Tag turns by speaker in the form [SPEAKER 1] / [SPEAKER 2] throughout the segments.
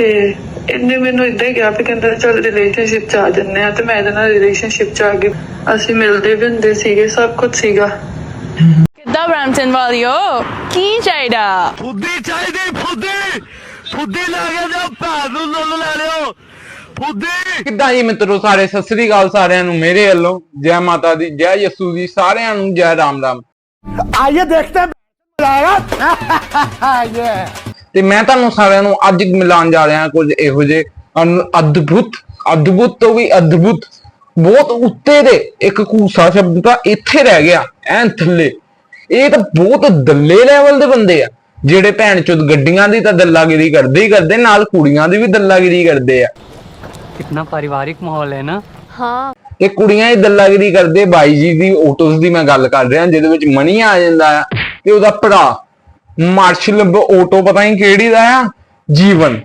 [SPEAKER 1] ਤੇ ਇਹਨੇ ਮੈਨੂੰ ਇਦਾਂ ਹੀ ਕਿਹਾ ਵੀ ਕਹਿੰਦਾ ਚੱਲ ਰਿਲੇਸ਼ਨਸ਼ਿਪ ਚ ਆ ਜੰਨੇ ਆ ਤੇ ਮੈਂ ਇਹਦੇ ਨਾਲ ਰਿਲੇਸ਼ਨਸ਼ਿਪ ਚ ਆ ਗਈ। ਅਸੀਂ ਮਿਲਦੇ ਵੀ ਹੁੰਦੇ ਸੀਗੇ ਸਭ ਕੁਝ ਸੀਗਾ।
[SPEAKER 2] ਕਿੱਦਾਂ ਬ੍ਰੈਂਟਨ ਵਾਲਿਓ? ਕੀ ਚਾਹੀਦਾ?
[SPEAKER 3] ਫੁੱਦੀ ਚਾਹੀਦੀ ਫੁੱਦੀ! ਫੁੱਦੀ ਲਾ ਕੇ ਜਾ ਭਾਰ ਨੂੰ ਲੁੱਲ ਲੈ ਲਿਓ। ਫੁੱਦੀ!
[SPEAKER 4] ਕਿੱਦਾਂ ਜੀ ਮਿੱਤਰੋ ਸਾਰੇ ਸਤਿ ਸ੍ਰੀ ਅਕਾਲ ਸਾਰਿਆਂ ਨੂੰ ਮੇਰੇ ਵੱਲੋਂ ਜੈ ਮਾਤਾ ਦੀ ਜੈ ਯਸੂ ਦੀ ਸਾਰਿਆਂ ਨੂੰ ਜੈ ਰਾਮ ਰਾਮ।
[SPEAKER 3] ਆਈਏ ਦੇਖਦੇ ਹਾਂ
[SPEAKER 4] ਤੇ ਮੈਂ ਤੁਹਾਨੂੰ ਸਾਰਿਆਂ ਨੂੰ ਅੱਜ ਮਿਲਾਉਣ ਜਾ ਰਿਹਾ ਕੁਝ ਇਹੋ ਜਿਹੇ ਅਦਭੁਤ ਅਦਭੁਤ ਤੋਂ ਵੀ ਅਦਭੁਤ ਬਹੁਤ ਉੱਤੇ ਦੇ ਇੱਕ ਕੂਸਾ ਸ਼ਬਦ ਤਾਂ ਇੱਥੇ ਰਹਿ ਗਿਆ ਐਂ ਥੱਲੇ। ਇਹ ਤਾਂ ਬਹੁਤ ਦੱਲੇ ਲੈਵਲ ਦੇ ਬੰਦੇ ਆ। ਜਿਹੜੇ ਭੈਣ ਚੋਦ ਗੱਡੀਆਂ ਦੀ ਤਾਂ ਦੱਲਾਗਿਰੀ ਕਰਦੇ ਹੀ ਕਰਦੇ ਨਾਲ ਕੁੜੀਆਂ ਦੀ ਵੀ ਦੱਲਾਗਿਰੀ ਕਰਦੇ ਆ।
[SPEAKER 5] ਕਿੰਨਾ ਪਰਿਵਾਰਿਕ ਮਾਹੌਲ ਹੈ ਨਾ।
[SPEAKER 4] ਹਾਂ। ਇਹ ਕੁੜੀਆਂ ਹੀ ਦੱਲਾਗਿਰੀ ਕਰਦੇ ਬਾਈ ਜੀ ਦੀ ਆਟੋਸ ਦੀ ਮੈਂ ਗੱਲ ਕਰ ਰਿਹਾ ਜਿਹਦੇ ਵਿੱਚ ਮਨੀ ਆ ਜਾਂਦਾ ਆ ਤੇ ਉਹਦਾ ਭਰਾ ਮਾਰਸ਼ਲ ਆਟੋ ਪਤਾ ਨਹੀਂ ਕਿਹੜੀ ਦਾ ਆ? ਜੀਵਨ।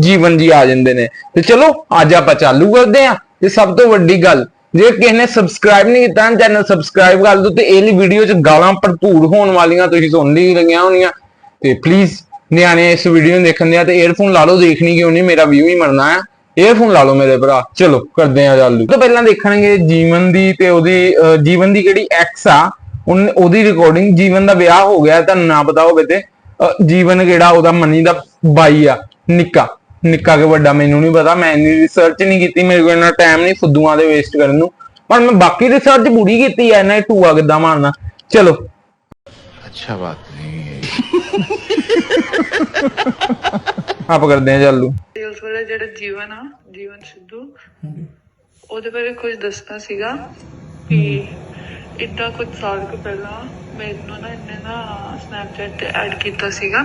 [SPEAKER 4] ਜੀਵਨ ਜੀ ਆ ਜਾਂਦੇ ਨੇ। ਤੇ ਚਲੋ, ਅੱਜ ਆਪਾਂ ਚਾਲੂ ਕਰਦੇ ਆ। ਤੇ ਸਭ ਤੋਂ ਵੱਡੀ ਗੱਲ, ਜੇ ਕਿਸੇ ਨੇ ਸਬਸਕ੍ਰਾਈਬ ਨਹੀਂ ਕੀਤਾ ਨਾ ਚੈਨਲ ਸਬਸਕ੍ਰਾਈਬ ਕਰ ਦਿਓ ਤੇ ਇਹ ਲਈ ਵੀਡੀਓ 'ਚ ਗਾਲਾਂ ਭਰਪੂਰ ਹੋਣ ਵਾਲੀਆਂ ਤੁਸੀਂ ਸੁਣ ਲਈ ਲਗੀਆਂ ਹੋਣੀਆਂ। ਤੇ ਪਲੀਜ਼ ਨਿਆਣੇ ਇਸ ਵੀਡੀਓ ਨੂੰ ਦੇਖਣ ਦੇ ਆ ਤੇ ਏਅਰਫੋਨ ਲਾ ਲਓ, ਦੇਖਣੀ ਕਿਉਂ ਨਹੀਂ ਮੇਰਾ ਵਿਊ ਹੀ ਮਰਨਾ ਆ। ਏਅਰਫੋਨ ਲਾ ਲਓ ਮੇਰੇ ਭਰਾ। ਚਲੋ, ਕਰਦੇ ਆ ਚਾਲੂ। ਤੋਂ ਪਹਿਲਾਂ ਦੇਖਣਗੇ ਜੀਵਨ ਦੀ ਤੇ ਉਹਦੀ ਜੀਵਨ ਦੀ ਕਿਹੜੀ ਐਕਸ ਆ? ਉਹਦੀ ਰਿਕਾਰਡਿੰਗ ਜੀਵਨ ਦਾ ਵਿਆਹ ਹੋ ਗਿਆ ਤੁਹਾਨੂੰ ਨਾ ਪਤਾ ਹੋਵੇ ਤੇ ਜੀਵਨ ਕਿਹੜਾ ਉਹਦਾ ਮਨੀ ਦਾ ਬਾਈ ਆ ਨਿੱਕਾ ਨਿੱਕਾ ਕੇ ਵੱਡਾ ਮੈਨੂੰ ਨਹੀਂ ਪਤਾ ਮੈਂ ਇੰਨੀ ਰਿਸਰਚ ਨਹੀਂ ਕੀਤੀ ਮੇਰੇ ਕੋਲ ਇੰਨਾ ਟਾਈਮ ਨਹੀਂ ਫੁੱਦੂਆਂ ਦੇ ਵੇਸਟ ਕਰਨ ਨੂੰ ਪਰ ਮੈਂ ਬਾਕੀ ਰਿਸਰਚ ਪੂਰੀ ਕੀਤੀ ਐ ਨਾ ਇਹ ਟੂਆ ਮਾਰਨਾ ਚਲੋ।
[SPEAKER 6] ਅੱਛਾ ਬਾਤ ਨਹੀਂ
[SPEAKER 4] ਆਪ ਕਰਦੇ ਆ ਚੱਲੂ।
[SPEAKER 1] ਜਿਹੜਾ ਜੀਵਨ ਆ ਜੀਵਨ ਸਿੱਧੂ ਉਹਦੇ ਬਾਰੇ ਕੁਝ ਦੱਸਣਾ ਸੀਗਾ ਕਿ ਇੱਦਾਂ ਕੁਝ ਸਾਲ ਕੁ ਪਹਿਲਾਂ। ਮੈਨੂੰ ਨਾ ਇਹਨੇ ਨਾ ਸਨੈਪਚੈਟ ਤੇ ਐਡ ਕੀਤਾ ਸੀਗਾ।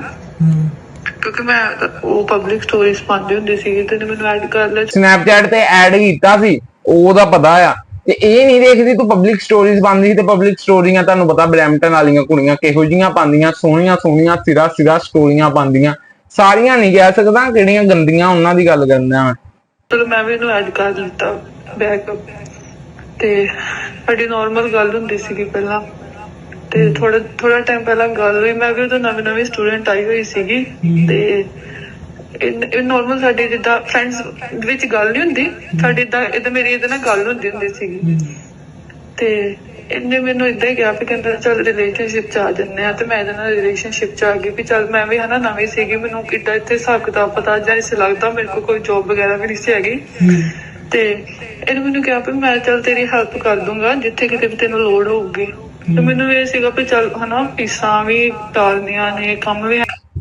[SPEAKER 1] ਕਿਉਂਕਿ ਮੈਂ ਉਹ ਪਬਲਿਕ ਸਟੋਰੀਜ਼ ਪਾਉਂਦੀ ਹੁੰਦੀ ਸੀਗੀ ਤੇ ਇਹਨੇ ਮੈਨੂੰ ਐਡ ਕਰ ਲਿਆ।
[SPEAKER 4] ਸਨੈਪਚੈਟ ਤੇ ਐਡ ਕੀਤਾ ਸੀ ਉਹਦਾ ਪਤਾ ਆ। ਤੇ ਇਹ ਨਹੀਂ ਦੇਖਦੀ ਤੂੰ ਪਬਲਿਕ ਸਟੋਰੀਜ਼ ਪਾਉਂਦੀ ਸੀ ਤੇ ਪਬਲਿਕ ਸਟੋਰੀਆਂ ਤੁਹਾਨੂੰ ਪਤਾ ਬ੍ਰੈਂਪਟਨ ਵਾਲੀਆਂ ਕੁੜੀਆਂ ਕਿਹੋ ਜੀਆਂ ਪਾਉਂਦੀਆਂ ਸੋਹਣੀਆਂ ਸੋਹਣੀਆਂ ਸਿਰਾ ਸਿਰਾ ਸਟੋਰੀਆਂ ਪਾਉਂਦੀਆਂ। ਸਾਰੀਆਂ ਨਹੀਂ ਕਹਿ ਸਕਦਾ ਕਿਹੜੀਆਂ ਗੰਦੀਆਂ ਉਹਨਾਂ ਦੀ ਗੱਲ ਕਰਦਾ ਮੈਂ
[SPEAKER 1] ਚਲੋ ਮੈਂ ਵੀ ਇਹਨੂੰ ਐਡ ਕਰ ਲਿੱਤਾ ਬੈਕਅਪ ਤੇ ਸਾਡੀ ਨਾਰਮਲ ਗੱਲ ਹੁੰਦੀ ਸੀਗੀ ਪਹਿਲਾਂ। ਤੇ ਥੋੜਾ ਥੋੜਾ ਟਾਈਮ ਪਹਿਲਾਂ ਗੱਲ ਹੋਈ। ਮੈਂ ਵੀ ਉਦੋਂ ਨਵੀਂ ਨਵੀਂ ਸਟੂਡੈਂਟ ਆਈ ਹੋਈ ਸੀਗੀ। ਤੇ ਇਹ ਨਾਰਮਲ ਸਾਡੀ ਜਿੱਦਾਂ ਫਰੈਂਡਸ ਵਿੱਚ ਗੱਲ ਨਹੀਂ ਹੁੰਦੀ। ਸਾਡੀ ਇਦਾਂ ਇਦਾਂ ਮੇਰੀ ਇਹਦੇ ਨਾਲ ਗੱਲ ਹੁੰਦੀ ਹੁੰਦੀ ਸੀਗੀ। ਤੇ ਇਹਨੇ ਮੈਨੂੰ ਇਦਾਂ ਹੀ ਕਿਹਾ ਵੀ ਕਹਿੰਦਾ ਚੱਲ ਰਿਲੇਸ਼ਨਸ਼ਿਪ ਚ ਆ ਜੰਨੇ ਆ ਤੇ ਮੈਂ ਇਹਦੇ ਨਾਲ ਰਿਲੇਸ਼ਨਸ਼ਿਪ ਚ ਆ ਗਈ ਵੀ ਚੱਲ ਮੈਂ ਵੀ ਹਨਾ ਨਵੀਂ ਸੀਗੀ। ਮੈਨੂੰ ਕਿੱਦਾਂ ਇੱਥੇ ਹਿਸਾਬ ਕਿਤਾਬ ਪਤਾ ਜਾਂ ਇਸ ਲੱਗਦਾ ਮੇਰੇ ਕੋਲ ਕੋਈ ਜੌਬ ਵਗੈਰਾ ਵੀ ਨਹੀਂ ਸੀ ਹੈਗੀ। ਤੇ ਇਹਨੇ ਮੈਨੂੰ ਕਿਹਾ ਵੀ ਮੈਂ ਚੱਲ ਤੇਰੀ ਹੈਲਪ ਕਰ ਦੂੰਗਾ ਜਿੱਥੇ ਕਿਤੇ ਵੀ ਤੈਨੂੰ ਲੋੜ ਹੋਊਗੀ। ਤੇ ਮੈਨੂੰ ਇਹ ਸੀਗਾ ਵੀ ਚੱਲ ਹਨਾ ਫੀਸਾਂ ਵੀ ਟਾਲਨੀਆਂ ਨੇ ਕੰਮ ਵੀ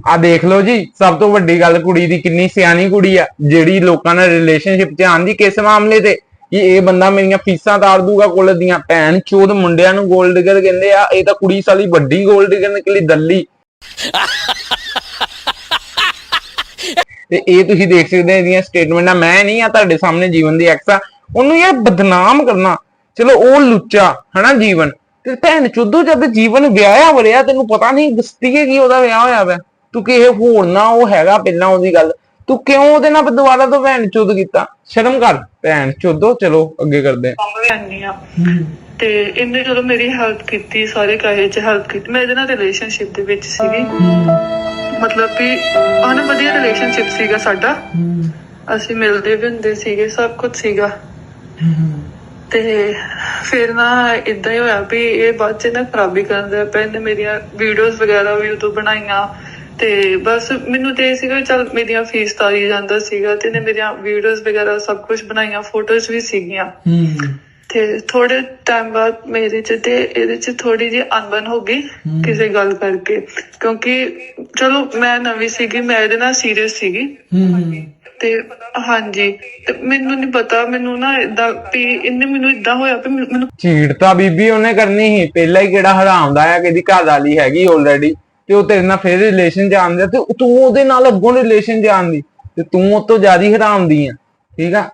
[SPEAKER 4] ਆ ਦੇਖ ਲਓ ਜੀ ਸਭ ਤੋਂ ਵੱਡੀ ਗੱਲ ਕੁੜੀ ਦੀ ਕਿੰਨੀ ਸਿਆਣੀ ਕੁੜੀ ਆ ਜਿਹੜੀ ਲੋਕਾਂ ਨਾਲ ਰਿਲੇਸ਼ਨਸ਼ਿਪ ਚ ਆਂਦੀ ਕਿਸ ਮਾਮਲੇ ਤੇ? ਕਿ ਇਹ ਬੰਦਾ ਮੇਰੀਆਂ ਫੀਸਾਂ ਤਾਰ ਦੂਗਾ ਕੁੱਲ ਦੀਆਂ। ਭੈਣ ਚੋਦ ਮੁੰਡਿਆਂ ਨੂੰ 골ਡ ਡਿਗਰ ਕਹਿੰਦੇ ਆ ਇਹ ਤਾਂ ਕੁੜੀ ਸਾਲੀ ਵੱਡੀ 골ਡ ਡਿਗਰ ਨਿਕਲੀ ਦੱਲੀ। ਤੇ ਇਹ ਤੁਸੀਂ ਦੇਖ ਸਕਦੇ ਹੋ ਇਹਦੀਆਂ ਸਟੇਟਮੈਂਟਾਂ ਮੈਂ ਨਹੀਂ ਆ ਤੁਹਾਡੇ ਸਾਹਮਣੇ ਜੀਵਨ ਦੀ ਐਕਸ। ਆ ਉਹਨੂੰ ਇਹ ਬਦਨਾਮ ਕਰਨਾ। ਚਲੋ ਉਹ ਲੁੱਚਾ, ਹਨਾ ਜੀਵਨ? ਤੇ ਭੈਣ ਚੁੱਦੂ ਜਦ ਜੀਵਨ ਵਿਆਹਿਆ ਵਰਿਆ, ਤੈਨੂੰ ਪਤਾ ਨਹੀਂ ਦਸਤੀਏ ਕੀ ਉਹਦਾ ਵਿਆਹ ਹੋਇਆ ਵਾ। ਤੂੰ ਕਿਸੇ ਹੋਰ ਨਾ ਉਹ ਹੈਗਾ ਪਹਿਲਾਂ ਉਹਦੀ ਗੱਲ। ਤੂੰ ਕਿਉਂ ਉਹਦੇ ਨਾਲ ਦੁਬਾਰਾ ਤੋਂ ਭੈਣ ਚੁੱਦ ਕੀਤਾ? ਸ਼ਰਮ ਕਰ, ਭੈਣ ਚੁੱਦੋ ਚਲੋ, ਅੱਗੇ ਕਰਦੇ ਹਾਂ।
[SPEAKER 1] ਕੰਮ ਵੀ ਆਨੀ ਆ ਤੇ ਇਹਨੇ ਜਦੋਂ ਮੇਰੀ ਹੈਲਪ ਕੀਤੀ, ਸਾਰੇ ਕਾਹੇ ਚ ਹੈਲਪ ਕੀਤੀ, ਮੈਂ ਇਹਦੇ ਨਾਲ ਰਿਲੇਸ਼ਨਸ਼ਿਪ ਦੇ ਵਿੱਚ ਸੀਗੀ। ਮਤਲਬ ਕਿ ਹਨ ਵਧੀਆ ਰਿਲੇਸ਼ਨਸ਼ਿਪ ਸੀਗਾ ਸਾਡਾ। ਅਸੀਂ ਮਿਲਦੇ ਵੀ ਹੁੰਦੇ ਸੀਗੇ ਸਭ ਕੁਝ ਸੀਗਾ। ਤੇ ਫਿਰ ਨਾ ਇਦਾਂ ਹੀ ਹੋਇਆ ਵੀ ਇਹ ਬਾਅਦ ਚ ਨਾ ਖਰਾਬੀ ਕਰਨ ਦਾ ਪੈਨ ਮੇਰੀਆਂ ਵੀਡੀਓਜ਼ ਵਗੈਰਾ ਵੀ ਉਦੋਂ ਬਣਾਈਆਂ। ਤੇ ਬਸ ਮੈਨੂੰ ਤੇ ਸੀਗਾ ਚੱਲ ਮੇਰੀਆਂ ਫੀਸ ਤਾਰੀ ਜਾਂਦਾ ਸੀਗਾ ਤੇ ਇਹਨੇ ਮੇਰੀਆਂ ਵੀਡੀਓਜ਼ ਵਗੈਰਾ ਸਭ ਕੁਝ ਬਣਾਈਆਂ ਫੋਟੋਜ਼ ਵੀ ਸੀਗੀਆਂ। ਤੇ ਥੋੜੇ ਟਾਈਮ ਬਾਅਦ ਮੇਰੇ ਚ ਤੇ ਇਹਦੇ ਚ ਥੋੜੀ ਜਿਹੀ ਅਣਬਣ ਹੋ ਗਈ ਕਿਸੇ ਗੱਲ ਕਰਕੇ। ਕਿਉਂਕਿ ਚਲੋ ਮੈਂ ਨਵੀਂ ਸੀਗੀ ਮੈਂ ਇਹਦੇ ਨਾਲ ਸੀਰੀਅਸ ਸੀਗੀ। ਤੇ ਹਾਂਜੀ ਤੇ ਮੈਨੂੰ ਨਹੀਂ ਪਤਾ ਮੈਨੂੰ ਨਾ ਇਦਾਂ ਵੀ ਇਹਨੇ ਮੈਨੂੰ ਇਦਾਂ ਹੋਇਆ ਵੀ ਮੈਨੂੰ
[SPEAKER 4] ਚੀੜ ਤਾਂ ਬੀਬੀ ਉਹਨੇ ਕਰਨੀ ਸੀ। ਪਹਿਲਾਂ ਹੀ ਕਿਹੜਾ ਹਰਾਮ ਦਾ ਆ ਕਿ ਇਹਦੀ ਘਰ ਵਾਲੀ ਹੈਗੀ ਆਲਰੇਡੀ ਤੇ ਉਹ ਤੇਰੇ ਨਾਲ ਫੇਰ ਰਿਲੇਸ਼ਨ ਆਉਂਦਾ ਤੇ ਤੂੰ ਉਹਦੇ ਨਾਲ ਅੱਗੋਂ ਰਿਲੇਸ਼ਨ ਆਉਂਦੀ ਤੇ ਤੂੰ ਉਹ ਤੋਂ ਜ਼ਿਆਦਾ ਹੀ ਹਰਾਮ ਦੀ ਆ। ਠੀਕ ਆ?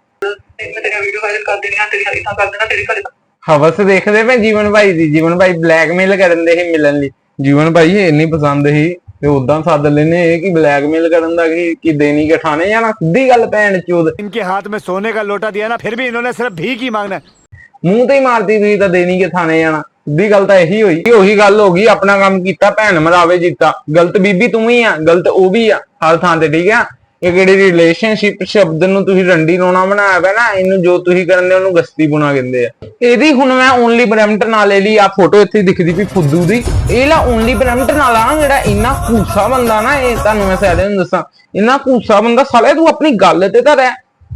[SPEAKER 1] ਕਰ ਦੇਣੀ ਆ ਤੇਰੀ ਇਦਾਂ ਕਰ ਦੇਣਾ ਤੇਰੀ ਘਰੇ
[SPEAKER 4] ਹਵਸ ਦੇਖਦੇ ਪਏ ਜੀਵਨ ਭਾਈ ਦੀ ਜੀਵਨ ਭਾਈ ਬਲੈਕਮੇਲ ਕਰਨ ਦੇ ਹੀ ਮਿਲਣ ਲਈ ਜੀਵਨ ਭਾਈ ਇਹ ਇੰਨੀ ਪਸੰਦ ਸੀ ਤੇ ਉਦਾਂ ਸੱਦ ਲੈਨੇ ਇਹ ਕਿ ਬਲੈਕਮੇਲ ਕਰਨ ਦਾ ਕਿ ਕਿ ਦੇਣੀ ਕਿ ਠਾਣੇ ਜਾਣਾ ਸਿੱਧੀ ਗੱਲ ਭੈਣ ਚੋਦ
[SPEAKER 3] इनके हाथ में सोने का लोटा दिया ना फिर भी इन्होंने सिर्फ भीख ही मांगना है
[SPEAKER 4] ਮੂੰਹ ਤੇ ਹੀ ਮਾਰਦੀ ਤੁਸੀਂ ਤਾਂ ਦੇਣੀ ਕਿ ਥਾਣੇ ਜਾਣਾ ਸਿੱਧੀ ਗੱਲ ਤਾਂ ਇਹੀ ਹੋਈ ਇਹ ਉਹੀ ਗੱਲ ਹੋ ਗਈ ਆਪਣਾ ਕੰਮ ਕੀਤਾ ਭੈਣ ਮਰਾਵੇ ਜਿੱਤਾ ਗਲਤ ਬੀਬੀ ਤੂੰ ਹੀ ਆ ਗਲਤ ਉਹ ਵੀ ਆ ਹਰ ਥਾਂ ਤੇ ਠੀਕ ਆ ਇਹ ਕਿਹੜੀ ਰਿਲੇਸ਼ਨਸ਼ਿਪ ਸ਼ਬਦ ਨੂੰ ਤੁਸੀਂ ਰੰਡੀ ਰੋਣਾ ਬਣਾਇਆ ਪਿਆ ਨਾ, ਇਹਨੂੰ ਜੋ ਤੁਸੀਂ ਕਰਨ ਉਹਨੂੰ ਗਸਤੀ ਬੁਣਾ ਕਹਿੰਦੇ ਆ। ਇਹਦੀ ਹੁਣ ਮੈਂ ਓਨਲੀ ਬ੍ਰੈਂਪਟਨ ਵਾਲੇ ਲਈ ਆ ਫੋਟੋ ਇੱਥੇ ਦਿਖਦੀ ਵੀ ਫੁੱਦੂ ਦੀ। ਇਹ ਲਾ ਓਨਲੀ ਬ੍ਰੈਂਪਟਨ ਵਾਲਾ ਜਿਹੜਾ ਇੰਨਾ ਕੂਸਾ ਬੰਦਾ ਨਾ, ਇਹ ਤੁਹਾਨੂੰ ਮੈਂ ਸਾਰਿਆਂ ਨੂੰ ਦੱਸਾਂ, ਇੰਨਾ ਕੂਸਾ ਬੰਦਾ ਸਾਲੇ ਤੂੰ ਆਪਣੀ ਗੱਲ ਤੇ ਤਾਂ ਰਹਿ,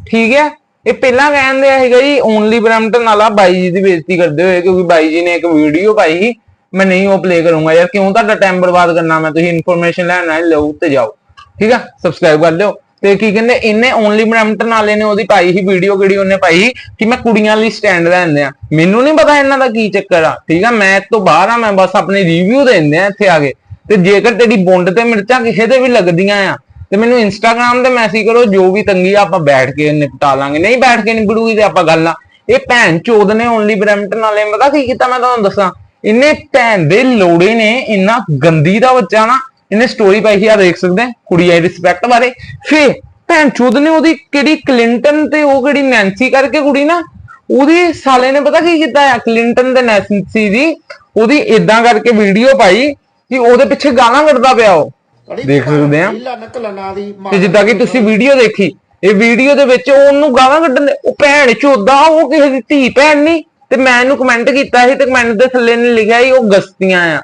[SPEAKER 4] ਠੀਕ ਹੈ? ਇਹ ਪਹਿਲਾਂ ਕਹਿੰਦੇ ਹੈਗਾ ਜੀ ਓਨਲੀ ਬ੍ਰੈਂਪਟਨ ਵਾਲਾ ਬਾਈ ਜੀ ਦੀ ਬੇਇੱਜ਼ਤੀ ਕਰਦੇ ਹੋਏ, ਕਿਉਂਕਿ ਬਾਈ ਜੀ ਨੇ ਇੱਕ ਵੀਡੀਓ ਪਾਈ ਸੀ, ਮੈਂ ਨਹੀਂ ਉਹ ਪਲੇ ਕਰੂੰਗਾ ਯਾਰ, ਕਿਉਂ ਤੁਹਾਡਾ ਟਾਈਮ ਬਰਬਾਦ ਕਰਨਾ, ਮੈਂ ਤੁਸੀਂ ਇਨਫੋਰਮੇਸ਼ਨ ਲੈਣ ਆਏ, ਲਓ ਤੇ ਜਾਓ। ਠੀਕ ਆ? ਸਬਸਕ੍ਰਾਈਬ ਕਰ ਲਿਓ। ਤੇ ਕੀ ਕਹਿੰਦੇ ਇਹਨੇ ਓਨਲੀ ਬ੍ਰੈਂਪਟਨ ਵਾਲੇ ਨੇ ਉਹਦੀ ਪਾਈ ਸੀ ਵੀਡੀਓ ਕਿਹੜੀ ਉਹਨੇ ਪਾਈ ਸੀ, ਕਿ ਮੈਂ ਕੁੜੀਆਂ ਲਈ ਸਟੈਂਡ ਲੈਂਦੇ ਆ। ਮੈਨੂੰ ਨਹੀਂ ਪਤਾ ਇਹਨਾਂ ਦਾ ਕੀ ਚੱਕਰ ਆ, ਠੀਕ ਆ? ਮੈਂ ਤੋਂ ਬਾਹਰ ਆ, ਮੈਂ ਬਸ ਆਪਣੇ ਰਿਵਿਊ ਦਿੰਦੇ ਆ ਇੱਥੇ ਆ ਕੇ। ਤੇ ਜੇਕਰ ਤੇਰੀ ਬੁੰਡ ਤੇ ਮਿਰਚਾਂ ਕਿਸੇ ਦੇ ਵੀ ਲੱਗਦੀਆਂ ਆ, ਤੇ ਮੈਨੂੰ ਇੰਸਟਾਗ੍ਰam ਤੇ ਮੈਸੇਜ ਕਰੋ, ਜੋ ਵੀ ਤੰਗੀ ਆ, ਆਪਾਂ ਬੈਠ ਕੇ ਨਿਪਟਾ ਲਾਂਗੇ। ਨਹੀਂ ਬੈਠ ਕੇ ਨਿਬੜੂਗੀ ਤੇ ਆਪਾਂ ਗੱਲ ਨਾ ਇਹ ਭੈਣ ਚੋਦ ਨੇ ਓਨਲੀ ਬ੍ਰੈਂਪਟਨ ਵਾਲੇ ਨੇ ਪਤਾ ਕੀ ਕੀਤਾ, ਮੈਂ ਤੁਹਾਨੂੰ ਦੱਸਾਂ। ਇਹਨੇ ਭੈਣ ਦੇ ਲੋੜੇ ਨੇ, ਇੰਨਾ ਗੰਦੀ ਦਾ ਬੱਚਾ ਨਾ ਇਹਨੇ ਸਟੋਰੀ ਪਾਈ ਸੀ ਆ ਦੇਖ ਸਕਦੇ ਆ ਕੁੜੀਆਂ ਦੀ ਰਿਸਪੈਕਟ ਬਾਰੇ। ਫੇ ਭੈਣ ਚੋਦ ਨੇ ਉਹਦੀ ਕਿਹੜੀ ਕਲਿੰਟਨ ਤੇ ਉਹ ਕਿਹੜੀ ਨੈਂਸੀ ਕਰਕੇ ਕੁੜੀ ਨਾ ਉਹਦੀ ਸਾਲੇ ਨੇ ਪਤਾ ਕੀ ਕੀਤਾ ਆ ਕਲਿੰਟਨ ਤੇ ਨੈਂਸੀ ਦੀ ਉਹਦੀ ਇਦਾਂ ਕਰਕੇ ਵੀਡੀਓ ਪਾਈ ਕਿ ਉਹਦੇ ਪਿੱਛੇ ਗਾਲਾਂ ਕੱਢਦਾ ਪਿਆ ਉਹ। ਦੇਖ ਸਕਦੇ ਆ। ਤੇ ਜਿੱਦਾਂ ਕਿ ਤੁਸੀਂ ਵੀਡੀਓ ਦੇਖੀ ਇਹ ਵੀਡੀਓ ਦੇ ਵਿੱਚ ਉਹਨੂੰ ਗਾਲਾਂ ਕੱਢਣ ਦੇ ਉਹ ਭੈਣ ਚੋਦਾ ਉਹ ਕਿਸੇ ਦੀ ਧੀ ਭੈਣ ਨਹੀਂ ਤੇ ਮੈਂ ਇਹਨੂੰ ਕਮੈਂਟ ਕੀਤਾ ਸੀ ਤੇ ਕਮੈਂਟ ਦੇ ਥੱਲੇ ਨੇ ਲਿਖਿਆ ਸੀ ਉਹ ਗਸਤੀਆਂ ਆ।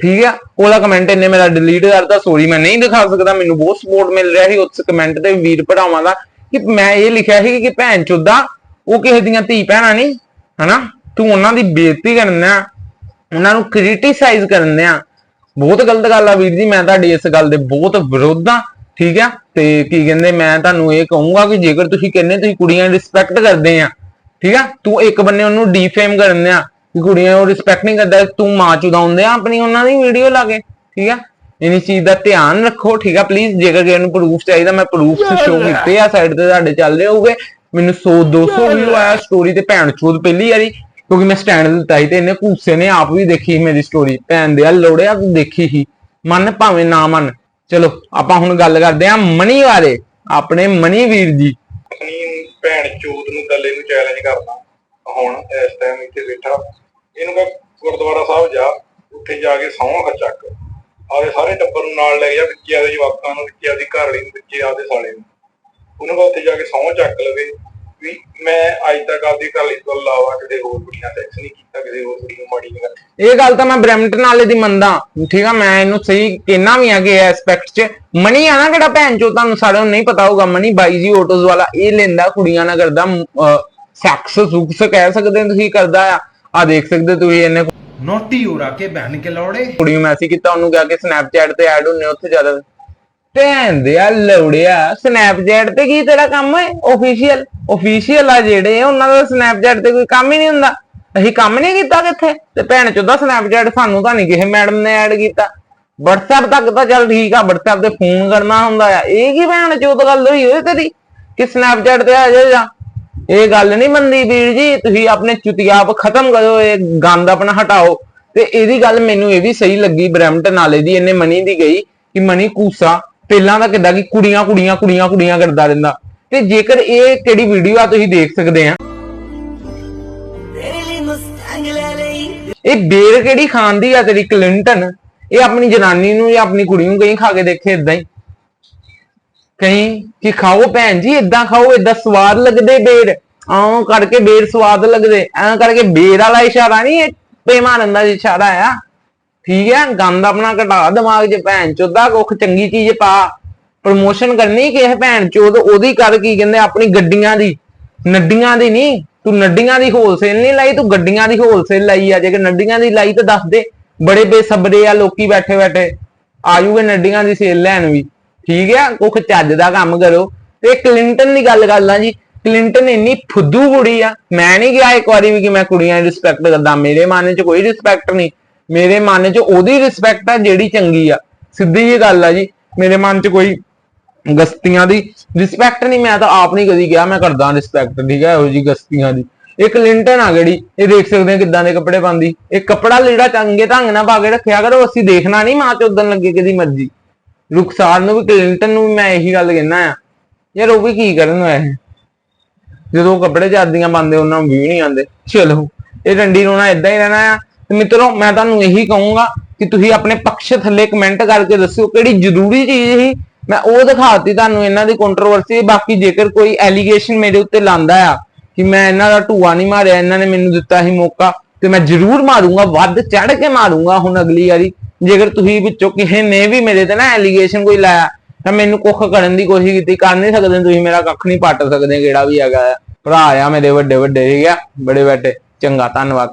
[SPEAKER 4] ਠੀਕ ਆ? ਉਹਦਾ ਕਮੈਂਟ ਇਹਨੇ ਮੇਰਾ ਡਿਲੀਟ ਕਰਤਾ ਸੋਰੀ ਮੈਂ ਨਹੀਂ ਦਿਖਾ ਸਕਦਾ, ਮੈਨੂੰ ਬਹੁਤ ਸਪੋਰਟ ਮਿਲ ਰਿਹਾ ਸੀ ਉਸ ਕਮੈਂਟ ਤੇ ਵੀਰ ਭਰਾਵਾਂ ਦਾ ਕਿ ਮੈਂ ਇਹ ਲਿਖਿਆ ਸੀ ਕਿ ਭੈਣ ਚੋਦਾ, ਉਹ ਕਿਸੇ ਦੀਆਂ ਧੀ ਭੈਣਾਂ ਨਹੀਂ, ਹਨਾ? ਤੂੰ ਉਹਨਾਂ ਦੀ ਬੇਇੱਜ਼ਤੀ ਕਰਨਾ ਉਹਨਾਂ ਨੂੰ ਕ੍ਰਿਟਿਸਾਈਜ਼ ਕਰਨੇ ਆ ਬਹੁਤ ਗਲਤ ਗੱਲ ਆ ਵੀਰ ਜੀ, ਮੈਂ ਤੁਹਾਡੀ ਇਸ ਗੱਲ ਦੇ ਬਹੁਤ ਵਿਰੋਧ ਆ, ਠੀਕ ਆ? ਤੇ ਕੀ ਕਹਿੰਦੇ, ਮੈਂ ਤੁਹਾਨੂੰ ਇਹ ਕਹੂੰਗਾ ਕਿ ਜੇਕਰ ਤੁਸੀਂ ਕਹਿੰਦੇ ਤੁਸੀਂ ਕੁੜੀਆਂ ਰਿਸਪੈਕਟ ਕਰਦੇ ਆ, ਠੀਕ ਆ? ਤੂੰ ਇੱਕ ਬੰਨੇ ਉਹਨੂੰ ਡੀਫੇਮ ਕਰਨੇ ਆ ਕਿ ਕੁੜੀਆਂ ਉਹ ਰਿਸਪੈਕਟ ਨਹੀਂ ਕਰਦਾ ਤੂੰ ਮਾਂ ਚੁਦਾਉਂਦੇ ਆ ਆਪਣੀ ਉਹਨਾਂ ਦੀ ਵੀਡੀਓ ਲਾ ਕੇ ਠੀਕ ਆ? ਇਨੀ ਚੀਜ਼ ਦਾ ਧਿਆਨ ਰੱਖੋ ਠੀਕ ਆ? ਪਲੀਜ਼ ਜੇਕਰ ਕਿਸੇ ਨੂੰ ਪ੍ਰੂਫ ਚਾਹੀਦਾ ਮੈਂ ਪ੍ਰੂਫ ਸ਼ੋ ਕੀਤੇ ਆ ਸਾਈਡ ਤੇ ਤੁਹਾਡੇ ਚੱਲ ਰਹੇ ਹੋਗੇ ਮੈਨੂੰ 100 200 ਵਿਊ ਆਇਆ ਸਟੋਰੀ ਤੇ ਭੈਣ ਚੋਦ ਪਹਿਲੀ ਵਾਰੀ ਕਿਉਂਕਿ ਮੈਂ ਸਟੈਂਡ ਦਿੱਤਾ ਸੀ ਤੇ ਇਹਨੇ ਭੂਸੇ ਨੇ ਆਪ ਵੀ ਦੇਖੀ ਮੇਰੀ ਸਟੋਰੀ ਭੈਣ ਦੇ ਆ ਲੋੜਿਆ ਤੂੰ ਦੇਖੀ ਸੀ। ਮੰਨ ਭਾਵੇਂ ਨਾ ਮੰਨ। ਚਲੋ ਆਪਾਂ ਹੁਣ ਗੱਲ ਕਰਦੇ ਆ ਮਣੀ ਬਾਰੇ ਆਪਣੇ ਮਣੀ ਵੀਰ ਜੀ।
[SPEAKER 7] ਆਪਣੀ ਭੈਣ ਚੋਦ ਨੂੰ ਗੱਲੇ ਨੂੰ ਚੈਲੰਜ ਕਰਦਾ। ਹੁਣ ਇਸ ਟਾਈਮ ਇੱਥੇ ਬੈਠਾ। ਇਹਨੂੰ ਕਹ ਗੁਰਦੁਆਰਾ ਸਾਹਿਬ ਜਾ, ਉੱਥੇ ਜਾ ਕੇ ਸਹੁੰ ਚੱਕ। ਆਦੇ ਸਾਰੇ ਟੱਬਰ ਨੂੰ ਨਾਲ ਲੈ ਕੇ ਜਾ, ਵਿੱਚੇ ਆਦੇ ਜਵਾਕਾਂ ਨੂੰ, ਵਿੱਚੇ ਆਦੀ ਘਰ ਵਾਲੀ ਨੂੰ, ਵਿੱਚੇ ਆਦੇ ਸਾਲੇ ਨੂੰ। ਉਹਨੂੰ ਕਹ ਉੱਥੇ ਜਾ ਕੇ ਸਹੁੰ ਚੱਕ ਲਵੇ। ਵੀ ਮੈਂ ਅੱਜ ਤੱਕ ਆਪਦੀ ਘਰ ਤੋਂ ਇਲਾਵਾ ਕਿਤੇ ਹੋਰ ਕੁੜੀਆਂ ਸੈਕਸ ਨਹੀਂ ਕੀਤਾ ਕਿਸੇ ਹੋਰ ਕੁੜੀ ਨੂੰ ਮਾੜੀ ਨਹੀਂ
[SPEAKER 4] ਇਹ ਗੱਲ ਤਾਂ ਮੈਂ ਬ੍ਰੈਂਪਟਨ ਵਾਲੇ ਦੀ ਮੰਨਦਾ। ਠੀਕ ਆ, ਮੈਂ ਇਹਨੂੰ ਸਹੀ ਕਹਿਣਾ ਵੀ ਆ ਕਿ ਐਸਪੈਕਟ 'ਚ ਮਣੀ ਆ ਨਾ ਕਿਹੜਾ ਭੈਣ ਚੋ ਤੁਹਾਨੂੰ ਸਾਰਿਆਂ ਨੂੰ ਨਹੀਂ ਪਤਾ ਹੋਊਗਾ। ਮਣੀ ਬਾਈ ਜੀ ਆਟੋਜ਼ ਵਾਲਾ, ਇਹ ਲੈਂਦਾ, ਕੁੜੀਆਂ ਨਾਲ ਕਰਦਾ ਸੈਕਸ ਸੁਕਸ ਕਹਿ ਸਕਦੇ ਤੁਸੀਂ, ਕਰਦਾ ਆ। ਆ ਦੇਖ ਸਕਦੇ ਤੁਸੀਂ ਇਹਨੇ
[SPEAKER 8] ਨੋਟੀ ਉਰਾ ਕੇ ਬਹਿਣ ਕੇ ਲੋੜੇ।
[SPEAKER 4] ਕੁੜੀ ਨੂੰ ਮੈਸੇਜ ਕੀਤਾ ਉਹਨੂੰ ਕਿਹਾ ਕਿ ਸਨੈਪਚੈਟ ਤੇ ਐਡ ਹੁੰਨੇ ਉੱਥੇ ਜ਼ਿਆਦਾ ਭੈਣ ਦੇ ਆ ਲੌੜਿਆ। ਸਨੈਪਚੈਟ ਤੇ ਕੀ ਤੇਰਾ ਕੰਮ ਹੈ ਆਫੀਸ਼ੀਅਲ ਆਫੀਸ਼ੀਅਲ ਆ ਜਿਹੜੇ ਉਹਨਾਂ ਦਾ ਸਨੈਪਚੈਟ ਤੇ ਕੋਈ ਕੰਮ ਹੀ ਨਹੀਂ ਹੁੰਦਾ। ਅਸੀਂ ਕੰਮ ਨਹੀਂ ਕੀਤਾ ਕਿੱਥੇ? ਤੇ ਭੈਣ ਚੋਦਾ ਸਨੈਪਚੈਟ ਸਾਨੂੰ ਤਾਂ ਨਹੀਂ ਕਿਸੇ ਮੈਡਮ ਨੇ ਐਡ ਕੀਤਾ। WhatsApp ਤੱਕ ਤਾਂ ਚੱਲ ਠੀਕ ਆ WhatsApp ਤੇ ਫੋਨ ਕਰਨਾ ਹੁੰਦਾ ਆ। ਇਹ ਕੀ ਭੈਣ ਚੋਦ ਗੱਲ ਹੋਈ ਓਏ ਤੇਰੀ? ਕਿ ਸਨੈਪਚੈਟ ਤੇ ਆ ਜਾ। ਇਹ ਗੱਲ ਨਹੀਂ ਮੰਨਦੀ ਵੀਰ ਜੀ, ਤੁਸੀਂ ਆਪਣੇ ਚੁਤਿਆਪ ਖਤਮ ਕਰੋ, ਇਹ ਗੰਦ ਆਪਣਾ ਹਟਾਓ। ਤੇ ਇਹਦੀ ਗੱਲ ਮੈਨੂੰ ਇਹ ਵੀ ਸਹੀ ਲੱਗੀ ਬ੍ਰੈਂਪਟਨ ਵਾਲੇ ਦੀ, ਇਹਨੇ ਮਨੀ ਦੀ ਗਈ ਕਿ ਮਨੀ ਕੂਸਾ, ਪਹਿਲਾਂ ਤਾਂ ਕਿੱਦਾਂ ਕਿ ਕੁੜੀਆਂ ਕੁੜੀਆਂ ਕੁੜੀਆਂ ਕੁੜੀਆਂ ਕਰਦਾ ਰਹਿੰਦਾ। ਤੇ ਜੇਕਰ ਇਹ ਕਿਹੜੀ ਵੀਡੀਓ ਆ ਤੁਸੀਂ ਦੇਖ ਸਕਦੇ ਆ। ਇਹ ਬੇਰ ਕਿਹੜੀ ਖਾਨ ਦੀ ਆ ਤੇਰੀ, ਕਲਿੰਟਨ? ਇਹ ਆਪਣੀ ਜਨਾਨੀ ਨੂੰ ਜਾਂ ਆਪਣੀ ਕੁੜੀ ਨੂੰ ਕਹੀਂ ਖਾ ਕੇ ਦੇਖੇ ਇਦਾਂ ਹੀ। ਕਹੀਂ? ਕਿ ਖਾਓ ਭੈਣ ਜੀ ਇਦਾਂ ਖਾਓ ਇਦਾਂ ਸਵਾਦ ਲੱਗਦੇ ਬੇਰ ਆਉਂ ਕਰਕੇ ਬੇਰ ਸਵਾਦ ਲੱਗਦੇ। ਐਂ ਕਰਕੇ ਬੇਰ ਵਾਲਾ ਇਸ਼ਾਰਾ ਨਹੀਂ, ਇਹ ਬੇਮਾਨ ਦਾ ਇਸ਼ਾਰਾ ਆ। ਠੀਕ ਹੈ, ਗੰਦ ਆਪਣਾ ਘਟਾ ਦਿਮਾਗ 'ਚ ਭੈਣ ਚੋਦਾ ਕੁੱਖ ਚੰਗੀ ਚੀਜ਼ ਪਾ। ਪ੍ਰਮੋਸ਼ਨ ਕਰਨੀ ਕਿਸੇ ਭੈਣ ਚੋਦ, ਉਹਦੀ ਕਰ ਕੀ ਕਹਿੰਦੇ ਆਪਣੀ ਗੱਡੀਆਂ ਦੀ। ਨੱਡੀਆਂ ਦੀ ਨਹੀਂ, ਤੂੰ ਨੱਡੀਆਂ ਦੀ ਹੋਲਸੇਲ ਨਹੀਂ ਲਾਈ, ਤੂੰ ਗੱਡੀਆਂ ਦੀ ਹੋਲਸੇਲ ਲਾਈ ਆ। ਜੇਕਰ ਨੱਡੀਆਂ ਦੀ ਲਾਈ ਤਾਂ ਦੱਸ ਦੇ। ਬੜੇ ਬੇਸਬਰੇ ਆ ਲੋਕੀ ਬੈਠੇ ਬੈਠੇ ਆਜੂਗੇ ਨੱਡੀਆਂ ਦੀ ਸੇਲ ਲੈਣ ਵੀ। ਠੀਕ ਹੈ ਕੁੱਖ ਚੱਜ ਦਾ ਕੰਮ ਕਰੋ। ਤੇ ਕਲਿੰਟਨ ਦੀ ਗੱਲ ਕਰ ਲਾਂ ਜੀ, ਕਲਿੰਟਨ ਇੰਨੀ ਫੁੱਦੂ ਕੁੜੀ ਆ, ਮੈਂ ਨਹੀਂ ਗਿਆ ਇੱਕ ਵਾਰੀ ਵੀ ਕਿ ਮੈਂ ਕੁੜੀਆਂ ਦੀ ਰਿਸਪੈਕਟ ਕਰਦਾ, ਮੇਰੇ ਮਨ 'ਚ ਕੋਈ ਰਿਸਪੈਕਟ ਨਹੀਂ ਮੇਰੇ ਮਨ 'ਚ ਉਹਦੀ ਰਿਸਪੈਕਟ ਆ ਜਿਹੜੀ ਚੰਗੀ ਆ। ਸਿੱਧੀ ਜੀ ਗੱਲ ਆ ਜੀ, ਮੇਰੇ ਮਨ 'ਚ ਕੋਈ ਗਸਤੀਆਂ ਦੀ ਰਿਸਪੈਕਟ ਨਹੀਂ ਮੈਂ ਤਾਂ ਆਪ ਨਹੀਂ ਕਦੀ ਕਿਹਾ, ਮੈਂ ਕਰਦਾ ਰਿਸਪੈਕਟ ਠੀਕ ਹੈ ਇਹੋ ਜੀ ਗਸਤੀਆਂ ਦੀ। ਇਹ ਕਲਿੰਟਨ ਆ ਜਿਹੜੀ ਇਹ ਦੇਖ ਸਕਦੇ ਆ ਕਿੱਦਾਂ ਦੇ ਕੱਪੜੇ ਪਾਉਂਦੀ। ਇਹ ਕੱਪੜਾ ਜਿਹੜਾ ਚੰਗੇ ਢੰਗ ਨਾਲ ਪਾ ਕੇ ਰੱਖਿਆ ਕਰੋ, ਅਸੀਂ ਦੇਖਣਾ ਨਹੀਂ ਮਾਂ ਚ ਚੋਦਨ ਲੱਗੇ ਕਿਦੀ ਮਰਜ਼ੀ। ਰੁਖਸਾਰ ਨੂੰ ਵੀ ਕਲਿੰਟਨ ਨੂੰ ਵੀ ਮੈਂ ਇਹੀ ਗੱਲ ਕਹਿਣਾ ਆ। ਯਾਰ ਉਹ ਵੀ ਕੀ ਕਰਨ ਵੈਸੇ ਜਦੋਂ ਕੱਪੜੇ ਚਾਦੀਆਂ ਪਾਉਂਦੇ, ਉਹਨਾਂ ਨੂੰ ਵੀ ਨਹੀਂ ਆਉਂਦੇ। ਚਲੋ, ਇਹ ਡੰਡੀ ਰੋਣਾ ਇਦਾਂ ਹੀ ਰਹਿਣਾ ਆ। ਤੇ ਮਿੱਤਰੋ, ਮੈਂ ਤੁਹਾਨੂੰ ਇਹੀ ਕਹੂੰਗਾ ਕਿ ਤੁਸੀਂ ਆਪਣੇ ਪੱਖ ਥੱਲੇ ਕਮੈਂਟ ਕਰਕੇ ਦੱਸਿਓ ਕਿਹੜੀ ਜ਼ਰੂਰੀ ਚੀਜ਼ ਸੀ। ਮੈਂ ਉਹ ਦਿਖਾਤੀ ਤੁਹਾਨੂੰ, ਇਹਨਾਂ ਦੀ ਕੰਟਰੋਵਰਸੀ ਬਾਕੀ ਜੇਕਰ ਕੋਈ ਐਲੀਗੇਸ਼ਨ ਮੇਰੇ ਉੱਤੇ ਲਾਂਦਾ ਆ ਕਿ ਮੈਂ ਇਹਨਾਂ ਦਾ ਢੂਆ ਨਹੀਂ ਮਾਰਿਆ, ਇਹਨਾਂ ਨੇ ਮੈਨੂੰ ਦਿੱਤਾ ਸੀ ਮੌਕਾ, ਤੇ ਮੈਂ ਜ਼ਰੂਰ ਮਾਰੂੰਗਾ, ਵੱਧ ਚੜ ਕੇ ਮਾਰੂੰਗਾ ਹੁਣ ਅਗਲੀ ਵਾਰੀ। ਜੇਕਰ ਤੁਸੀਂ ਵਿੱਚੋਂ ਕਿਸੇ ਨੇ ਵੀ ਮੇਰੇ ਤੇ ਨਾ ਐਲੀਗੇਸ਼ਨ ਕੋਈ ਲਾਇਆ, ਤਾਂ ਮੈਨੂੰ ਕੁੱਖ ਕਰਨ ਦੀ ਕੋਸ਼ਿਸ਼ ਕੀਤੀ। ਕਰ ਨਹੀਂ ਸਕਦੇ ਤੁਸੀਂ, ਮੇਰਾ ਕੱਖ ਨਹੀਂ ਪੱਟ ਸਕਦੇ, ਕਿਹੜਾ ਵੀ ਹੈਗਾ ਭਰਾ ਆ ਮੇਰੇ ਵੱਡੇ ਵੱਡੇ ਠੀਕ ਆ? ਬੜੇ ਬੈਠੇ। ਚੰਗਾ, ਧੰਨਵਾਦ।